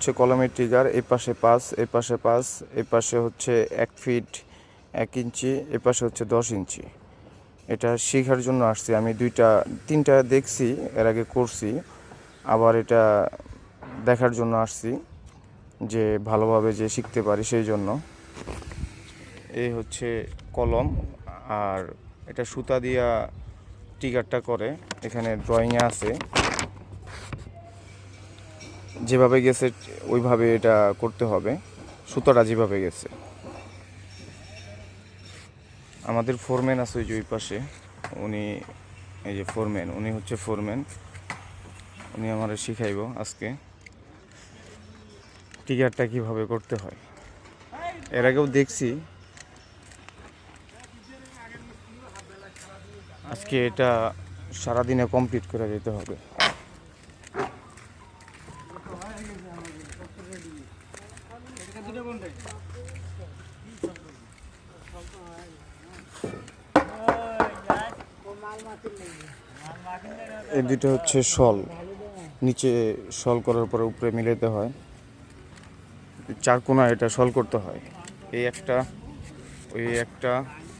হচ্ছে কলমের ট্রিগার এই পাশে পাঁচ এই পাশে পাঁচ এই পাশে হচ্ছে এক ফিট এক ইঞ্চি, এ পাশে হচ্ছে দশ ইঞ্চি। এটা শেখার জন্য আসছি। আমি দুইটা, তিনটা দেখছি, এর আগে করছি, আবার এটা দেখার জন্য আসছি যে ভালোভাবে যে শিখতে পারি সেই জন্য। এই হচ্ছে কলম, আর এটা সুতা দিয়া টিকারটা করে। এখানে ড্রয়িংয়ে আছে। যেভাবে গেছে, ওইভাবে এটা করতে হবে। সুতোটা যেভাবে গেছে। আমাদের ফোরম্যান আছে ওই যে ওই পাশে। উনি, এই যে ফোরম্যান উনি হচ্ছে ফোরম্যান উনি আমার শিখাইব আজকে। টিকারটা কীভাবে করতে হয়। এর আগেও দেখছি। আজকে এটা সারাদিনে কমপ্লিট করে যেতে হবে। এই দুটো হচ্ছে শল। নিচে শল করার পরে উপরে মিলাতে হয়। চার কোনা এটা শল করতে হয়। এই একটা, ওই একটা